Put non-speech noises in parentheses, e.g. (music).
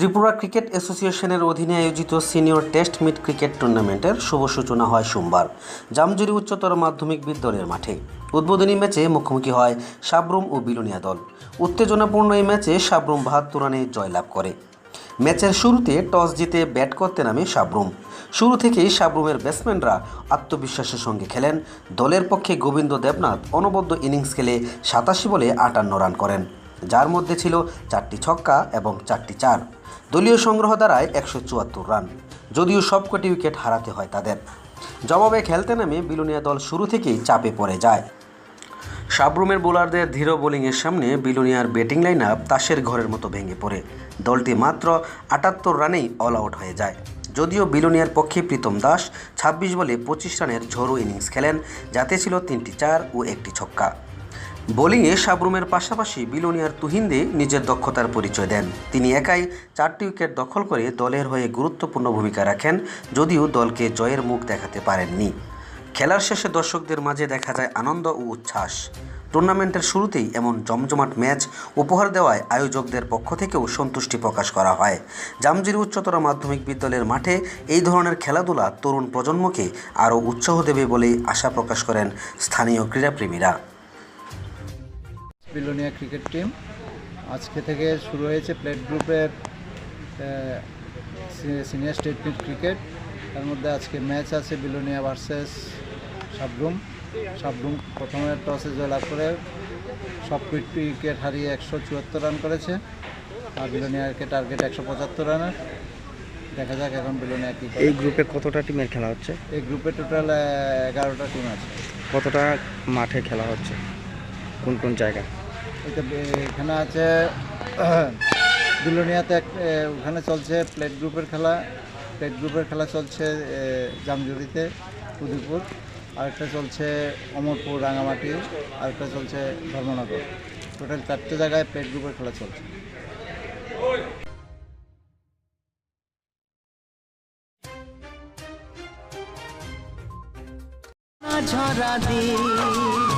Tripura cricket অ্যাসোসিয়েশনের অধীনে আয়োজিত সিনিয়র টেস্ট মিট ক্রিকেট টুর্নামেন্টের শুভ সূচনা হয় সোমবার, জামজুরি উচ্চতর মাধ্যমিক বিদ্যালয়ের মাঠে। উদ্বোধনী ম্যাচে মুখোমুখি হয় সাবরুম ও বিলুনিয়া দল। উত্তেজনাপূর্ণ এই ম্যাচে সাবরুম বাহাত্তর রানে জয়লাভ করে। ম্যাচের শুরুতে টস জিতে ব্যাট করতে নামে সাবরুম। শুরু থেকেই সাবরুমের ব্যাটসম্যানরা আত্মবিশ্বাসের সঙ্গে খেলেন। দলের পক্ষে গোবিন্দ দেবনাথ অনবদ্য ইনিংস খেলে সাতাশি বলে আটান্ন রান করেন। যার মধ্যে ছিল চারটি ছক্কা এবং চারটি চার। দলীয় সংগ্রহ দ্বারায় একশো চুয়াত্তর রান, যদিও সবকটি উইকেট হারাতে হয় তাদের। জবাবে খেলতে নামে বিলুনিয়া দল শুরু থেকেই চাপে পড়ে যায়। সাবরুমের বোলারদের ধীর বোলিংয়ের সামনে বিলুনিয়ার ব্যাটিং লাইন আপ তাসের ঘরের মতো ভেঙে পড়ে। দলটি মাত্র আটাত্তর রানেই অল আউট হয়ে যায়। যদিও বিলুনিয়ার পক্ষে প্রীতম দাস ছাব্বিশ বলে পঁচিশ রানের ঝোড়ো ইনিংস খেলেন, যাতে ছিল তিনটি চার ও একটি ছক্কা। বোলিংয়ে সাবরুমের পাশাপাশি বিলোনিয়ার তুহিন্দে নিজের দক্ষতার পরিচয় দেন। তিনি একাই চারটি উইকেট দখল করে দলের হয়ে গুরুত্বপূর্ণ ভূমিকা রাখেন, যদিও দলকে জয়ের মুখ দেখাতে পারেননি। খেলার শেষে দর্শকদের মাঝে দেখা যায় আনন্দ ও উচ্ছ্বাস। টুর্নামেন্টের শুরুতেই এমন জমজমাট ম্যাচ উপহার দেওয়ায় আয়োজকদের পক্ষ থেকেও সন্তুষ্টি প্রকাশ করা হয়। জামজির উচ্চতর মাধ্যমিক বিদ্যালয়ের মাঠে এই ধরনের খেলাধুলা তরুণ প্রজন্মকে আরও উৎসাহ দেবে বলেই আশা প্রকাশ করেন স্থানীয় ক্রীড়াপ্রেমীরা। Belonia cricket team. আজকে থেকে শুরু হয়েছে প্লেট গ্রুপের সিনিয়র স্টেট মিট ক্রিকেট। তার মধ্যে আজকে ম্যাচ আছে বিলোনিয়া ভার্সেস সাবরুম। সাবরুম প্রথমে টসে জয়লাভ করে সব উইকেট হারিয়ে একশো চুয়াত্তর রান করেছে। আর বিলোনিয়াকে টার্গেট একশো পঁচাত্তর রানের। দেখা যাক এখন বিলোনিয়া কী এই গ্রুপে কতটা টিমের খেলা হচ্ছে? এই গ্রুপে টোটাল এগারোটা টিম আছে। কতটা মাঠে খেলা হচ্ছে? কোন কোন জায়গা এটা বে- এখানে আছে (clears throat) বিলোনিয়াতে এক ওখানে চলছে প্লেট গ্রুপের খেলা। প্লেট গ্রুপের খেলা চলছে জামজুরিতে, উদয়পুর। আরেকটা চলছে অমরপুর, রাঙামাটি। আরেকটা চলছে ধর্মনগর। টোটাল চারটে জায়গায় প্লেট গ্রুপের খেলা চলছে। ঝরা দিন